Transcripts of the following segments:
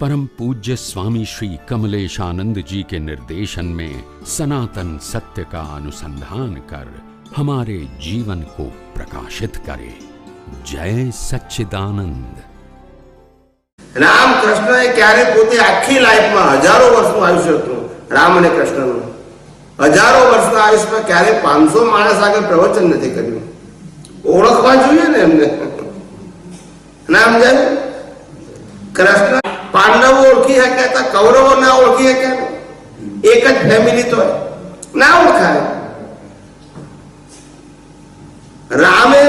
परम पूज्य स्वामी श्री कमलेशानंद जी के निर्देशन में सनातन सत्य का अनुसंधान कर हमारे जीवन को प्रकाशित करे जय सच्चिदानंद રામ કૃષ્ણએ ક્યારે પોતે આખી લાઈફમાં હજારો વર્ષનું આયુષ્ય હતું રામ અને કૃષ્ણનું હજારો વર્ષના આયુષ્યમાં ક્યારે પાંચસો માણસ આગળ પ્રવચન નથી કર્યું ઓળખવા જોઈએ ને એમને નામ જાય કૃષ્ણ પાંડવો ઓળખી શક્યા કૌરવો ના ઓળખી શક્યા એક જ ફેમિલી તો ના ઓળખાય. રામે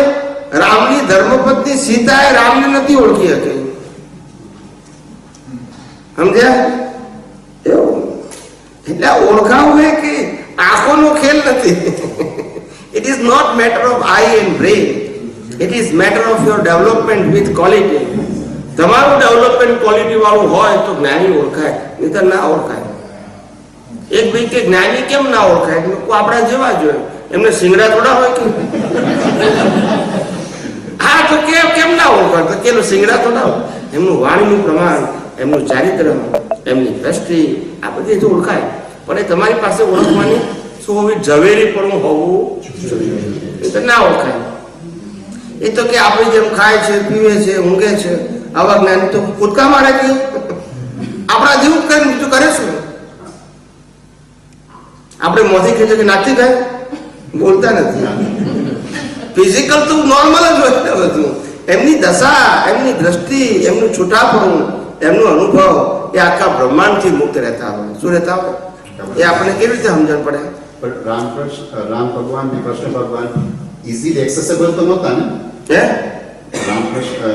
રામની ધર્મપત્ની સીતાએ રામને નથી ઓળખી શકી. સમજ્યા? એટલે ઓળખાવું હે કે આંખોનો ખેલ નથી? It is not matter of eye and brain it is matter of your development with quality તમારું ડેવલપમેન્ટ ક્વોલિટી વાળું હોય તો જ્ઞાની ઓળખાય નહીં ના ઓળખાય. એક ભાઈ કે જ્ઞાની કેમ ના ઓળખાય? આપણા જેવા જ એમને સિંગડા થોડા હોય કે હા, તો કેમ કેમ ના ઓળખાય? તો કેલું સિંગડા થોડા હોય. એમનું વાણીનું પ્રમાણ, એમનું ચારિત્ર એમની દ્રષ્ટિ, આ બધી જ ઓળખાય. પણ એ તમારી પાસે ઓળખવાની શું હોવી ઝવેરી પણ હોવું જોઈએ? ના ઓળખાય. એ તો કે આપણે જેમ ખાય છે, પીવે છે, ઊંઘે છે. આવા જ્ઞાન તો કૂદકા મારે કે આપણા જેવું કરે બીજું કરે શું આપણે મોથી ખેંચે કે નાખી ગાય બોલતા નથી ફિઝિકલ તો નોર્મલ જ હોય ને બધું એમની દશા એમની દ્રષ્ટિ એમનું છૂટાપણું એમનો અનુભવ એ આખા બ્રહ્માંડથી મુક્ત રહેતા હોય શું રહેતા હોય એ આપણને કેવી રીતે સમજણ પડે પણ રામ કૃષ્ણ રામ ભગવાન ને કૃષ્ણ ભગવાન ઇઝીલી એક્સેસેબલ તો નહોતા ને હે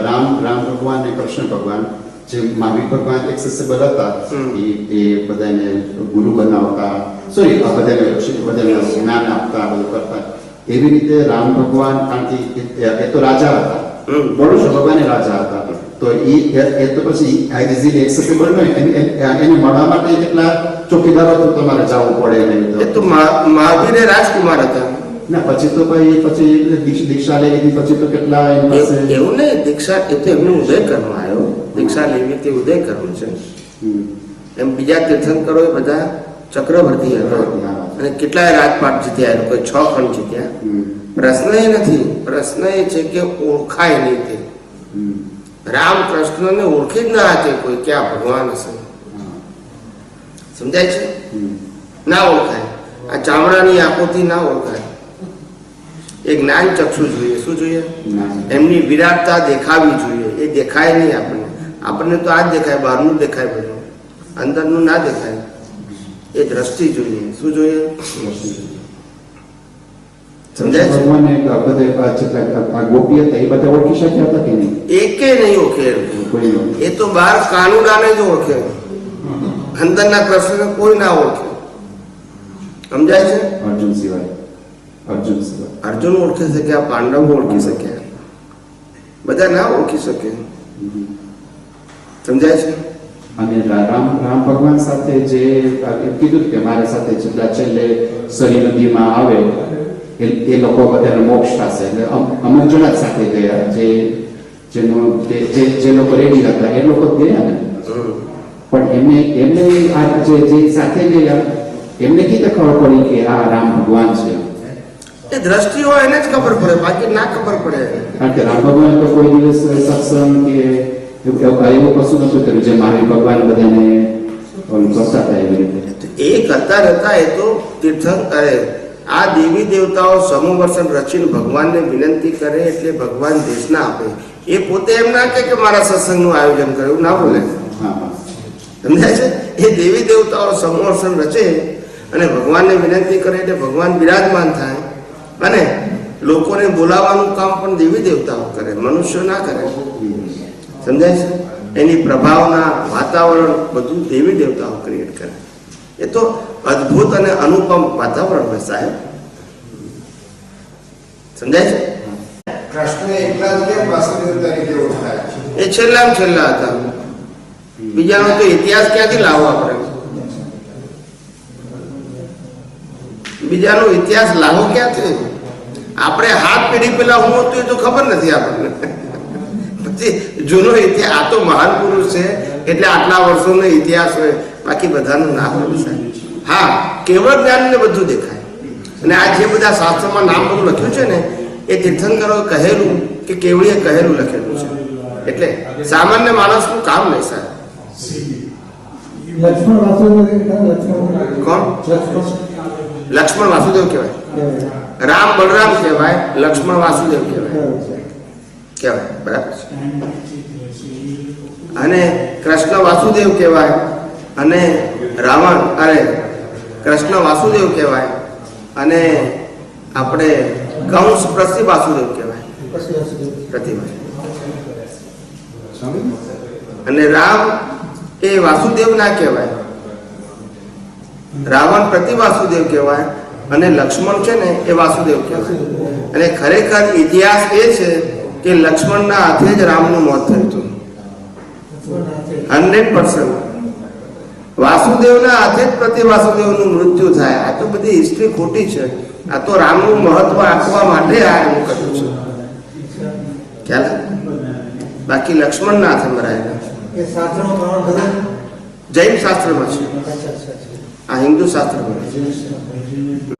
રામ રામ ભગવાન અને કૃષ્ણ ભગવાન જે મહાવીર ભગવાન એક્સેસિબલ હતા એ એ બધાને ગુરુ બનાવતા સોરી બધાને બધાને જ્ઞાન આપતા બધું કરતા. એવી રીતે રામ ભગવાન કારણ કે એ- તો રાજા હતા. કૃષ્ણ ભગવાન રાજા હતા. તો એ એ- તો પછી ઇઝીલી એક્સેસિબલ નહીં એને- મળવા માટે કેટલા ચોકીદારો તો તમારે જવું પડે ને તો. મહાવીર રાજકુમાર હતા. ના પછી તો ભાઈ પછી દીક્ષ- લીધી પછી તો કેટલા એની પાસે એવું ને દીક્ષા એ તો એમનો ઉદય કર્મ આવ્યો. દીક્ષા લેવી તે ઉદય કર્મ છે. એમ બીજા તીર્થંકરો એ બધા ચક્રવર્તી હતા. અને કેટલાય રાજપાટ જીત્યા એ લોકોએ છ ખંડ જીત્યા. પ્રશ્ન એ નથી. પ્રશ્ન એ છે કે ઓળખાય નહીં તે. રામ રામ કૃષ્ણને ઓળખી જ ના હતી કોઈ કે આ ભગવાન હશે. સમજાય છે? ના ઓળખાય. આ ચામડાની આંખોથી ના ઓળખાય. એ જ્ઞાન ચક્ષુ જોઈએ. શું જોઈએ? એમની વિરાટતા દેખાવી જોઈએ. એ દેખાય નહીં આપણને. આપણને તો આ જ દેખાય બહારનું જ દેખાય બધું. અંદરનું ના દેખાય. એ દ્રષ્ટિ જોઈએ. શું જોઈએ? નહીં? એકે નહીં ઓળખે. એ તો બહાર કાનુડાને જ ઓળખે. અંદરના કૃષ્ણને કોઈ ના ઓળખે. સમજાય છે? અર્જુન સિવાય. અર્જુન અર્જુન ઓળખી શક્યા પાંડવો ઓળખી શક્યા બધા ના ઓળખી શકે? સમજાય છે? અને રામ રામ ભગવાન સાથે જે કીધું કે મારા સાથે જેટલા છેલ્લે સરી નદીમાં આવે એ એ લોકો બધાને મોક્ષ થશે. એટલે અમ- અમુક જણા સાથે ગયા. જે જેનો જે જે- લોકો રેડી હતા એ લોકો જ ગયા ને. પણ એમને એમને આ જે જે સાથે ગયા એમને કીધે ખબર પડી કે આ રામ ભગવાન છે? એ દ્રષ્ટિ હોય એને જ ખબર પડે બાકી ના ખબર પડે. કારણ કે રામ ભગવાન તો કોઈ દિવસ સત્સંગ કે એવું કશું નતું કર્યું જે મહાવીર ભગવાન બધાને ઓલું કરતા હતા એવી રીતે. એ કરતા રહેતા એ તો તીર્થંકર આ દેવી દેવતાઓ સમૂહ વર્ષન રચીને ભગવાનને વિનંતી કરે એટલે ભગવાન દેશના આપે. એ પોતે એમ ના કે મારા સત્સંગનું આયોજન કર્યું ના બોલે. સમજાય છે? એ દેવી દેવતાઓ સમૂહ વર્ષન રચે અને ભગવાનને વિનંતી કરે એટલે ભગવાન બિરાજમાન થાય. અને લોકોને બોલાવવાનું કામ પણ દેવી દેવતાઓ કરે મનુષ્યો ના કરે. સમજાય છે? એની પ્રભાવના વાતાવરણ બધું દેવી દેવતાઓ ક્રિએટ કરે. એ તો અદ્ભુત અને અનુપમ વાતાવરણ હોય સાહેબ. સમજાય છે? એ છેલ્લા છેલ્લા હતા. બીજાનો તો ઇતિહાસ ક્યાંથી લાવો આપણે? બીજાનો ઇતિહાસ લાવો ક્યાં છે? આપણે હાથ પેઢી પેલા હું હતું એ તો ખબર નથી આપણને. પછી જૂનો ઇતિહાસ આ તો મહાન પુરુષ છે એટલે આટલા વર્ષોનો ઇતિહાસ હોય બાકી બધાનું નામ હોય સાહેબ હા કેવળ જ્ઞાનને બધું દેખાય. અને આ જે બધા શાસ્ત્રોમાં નામ બધું લખ્યું છે ને એ તીર્થંકરો કહેલું કે કેવડીએ કહેલું લખેલું છે. એટલે સામાન્ય માણસનું કામ નહીં સાહેબ. કોણ? લક્ષ્મણ વાસુદેવ કહેવાય. રામ બળરામ કહેવાય લક્ષ્મણ વાસુદેવ કહેવાય. કહેવાય બરાબર છે. અને કૃષ્ણ વાસુદેવ કહેવાય અને રાવણ અરે કૃષ્ણ વાસુદેવ કહેવાય અને આપણે કંસ પ્રસિ વાસુદેવ કહેવાય. પ્રતિભા અને રામ એ વાસુદેવ ના કહેવાય. રાવણ પ્રતિ વાસુદેવ કહેવાય અને લક્ષ્મણ છે ને એ વાસુદેવ કહેવાય. અને ખરેખર ઇતિહાસ એ છે કે લક્ષ્મણના હાથે જ રામનું મોત થયું હતું. હંડ્રેડ પર્સન્ટ વાસુદેવના હાથે જ પ્રતિ વાસુદેવનું મૃત્યુ થાય. આ તો બધી હિસ્ટ્રી ખોટી છે. આ તો રામનું મહત્વ આપવા માટે આ એવું કર્યું છે. ખ્યાલ બાકી લક્ષ્મણના હાથે મરાયેલા. જૈન શાસ્ત્રમાં છે. આ હિન્દુ શાસ્ત્રમાં છે.